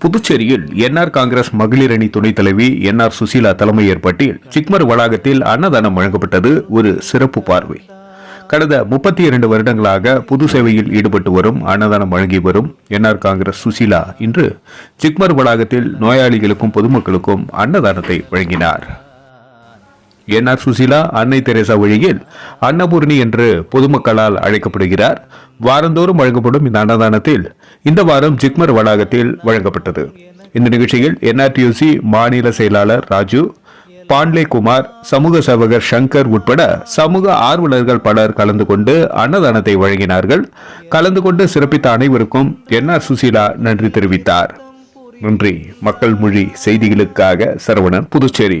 புதுச்சேரியில் என்ஆர் காங்கிரஸ் மகளிர் அணி துணைத் தலைவி என்ஆர் சுசீலா தலைமை ஏற்பாட்டில் சிக்மர் வளாகத்தில் அன்னதானம் வழங்கப்பட்டது ஒரு சிறப்பு பார்வை. கடந்த முப்பத்தி இரண்டு வருடங்களாக பொது சேவையில் ஈடுபட்டு வரும் அன்னதானம் வழங்கி வரும் என்ஆர் காங்கிரஸ் சுசீலா இன்று ஜிக்மர் வளாகத்தில் நோயாளிகளுக்கும் பொதுமக்களுக்கும் அன்னதானத்தை வழங்கினார். என்ஆர் சுசிலா அன்னை தெரேசா வழியில் அன்னபூர்ணி என்று பொதுமக்களால் அழைக்கப்படுகிறார். வாரந்தோறும் வழங்கப்படும் இந்த அன்னதானத்தில் இந்த வாரம் ஜிக்மர் வளாகத்தில் வழங்கப்பட்டது. இந்த நிகழ்ச்சியில் என்ஆர்டியூசி மாநில செயலாளர் ராஜு பாண்லே குமார் சமூக சேவகர் சங்கர் உட்பட சமூக ஆர்வலர்கள் பலர் கலந்து கொண்டு அன்னதானத்தை வழங்கினார்கள். கலந்து கொண்டு சிறப்பித்த அனைவருக்கும் என்ஆர் சுசீலா நன்றி தெரிவித்தார். நன்றி. மக்கள் மொழி செய்திகளுக்காக சரவணன் புதுச்சேரி.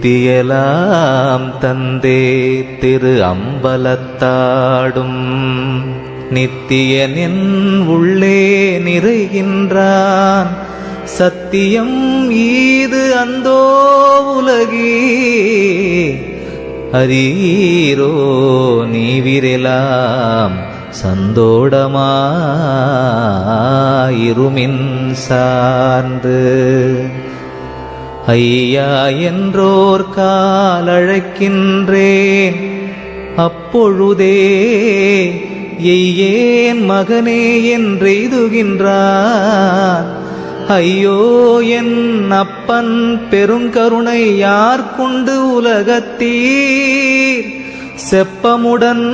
நித்தியலாம் தந்தே திரு அம்பலத்தாடும். நித்தியனின் உள்ளே நிறைகின்றான். சத்தியம் ஈது அந்தோ உலகே. அரீரோ நீவிரெலாம் சந்தோடமாயிருமின் சார்ந்து. ஐயா என்றோர் காலழைக்கின்றேன். அப்பொழுதே எய்யேன் மகனே என்றெய்துகின்றான் ஐயோ என் அப்பன் பெருங்கருணை யார் கொண்டு உலகத்தீர்? செப்பமுடன்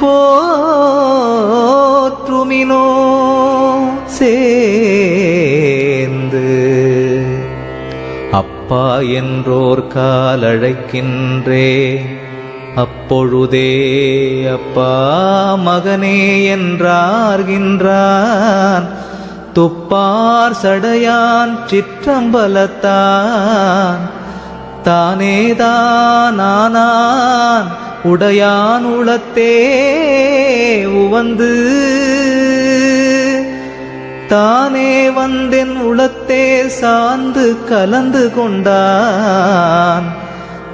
போற்றுமினோ அப்பா என்றோர் காலழைக்கின்றே. அப்பொழுதே அப்பா மகனே என்றார்கின்றான் துப்பார் சடையான் சிற்றம்பலத்தான். தானேதான் ஆனான் உடையான் உளத்தே உவந்து தானே வந்தென் உளத்தே சார்ந்து கலந்து கொண்டான்.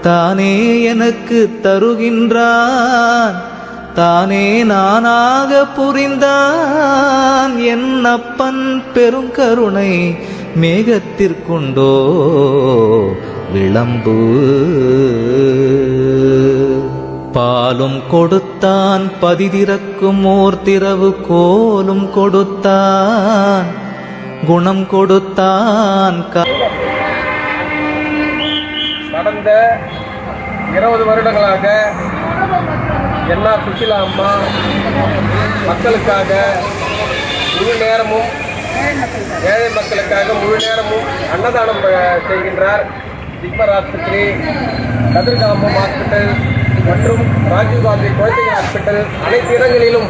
தானே எனக்கு தருகின்றான். தானே நானாக புரிந்தான். என் அப்பன் பெருங்கருணை மேகத்திற்குண்டோ விளம்பு. பாலும் கொடுத்தான் பதிதிறக்கும் ஓர்திரவு கோலும் கொடுத்தான். குணம் கொடுத்தான் க- கடந்த இருபது வருடங்களாக எல்லா சுசிலா அம்மா மக்களுக்காக முழு நேரமும் ஏழை மக்களுக்காக முழு நேரமும் அன்னதானம் செய்கின்றார் ஜிப்மர் ஆஸ்பத்திரி கதிர்காமம் ஹாஸ்பிட்டல் மற்றும் ராஜீவ்காந்தி குழந்தைகள் ஹாஸ்பிட்டல் அனைத்து இடங்களிலும்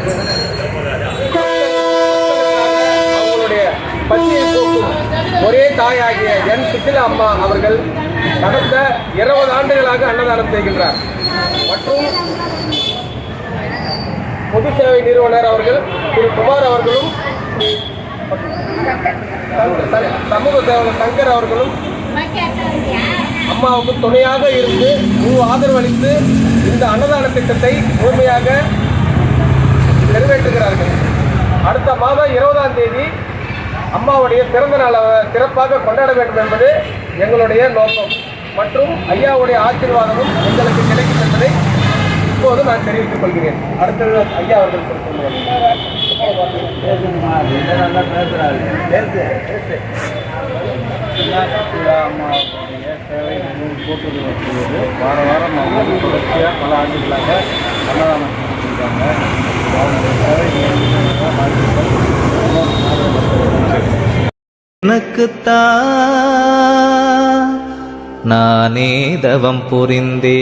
அவங்களுடைய பசியை போக்கும் ஒரே தாயாகிய என் சுசிலா அம்மா அவர்கள் கடந்த இருபது ஆண்டுகளாக அன்னதானம் செய்கின்றார். மற்றும் பொது சேவை நிறுவனர் அவர்கள் திரு குமார் அவர்களும் சமூக சேவகர் சங்கர் அவர்களும் அம்மாவுக்கு துணையாக இருந்து முழு ஆதரவு அளித்து இந்த அன்னதான திட்டத்தை முழுமையாக நிறைவேற்றுகிறார்கள். அடுத்த மாதம் இருபதாம் தேதி அம்மாவுடைய பிறந்த நாளை சிறப்பாக கொண்டாட வேண்டும் என்பது எங்களுடைய நோக்கம். மற்றும் ஐயாவுடைய ஆசீர்வாதமும் எங்களுக்கு கிடைக்கும் என்பதை இப்போது நான் தெரிவித்துக் கொள்கிறேன். அடுத்தது ஐயா அவர்கள் சொல்லுவாங்க சேவை மிகவும் போற்றுவது வருகிறது வார வாரம் அவங்க தொடர்ச்சியாக பல ஆண்டுகளாக அன்னதானம் செஞ்சுருக்காங்க அவங்களுடைய நானே தவம் புரிந்தே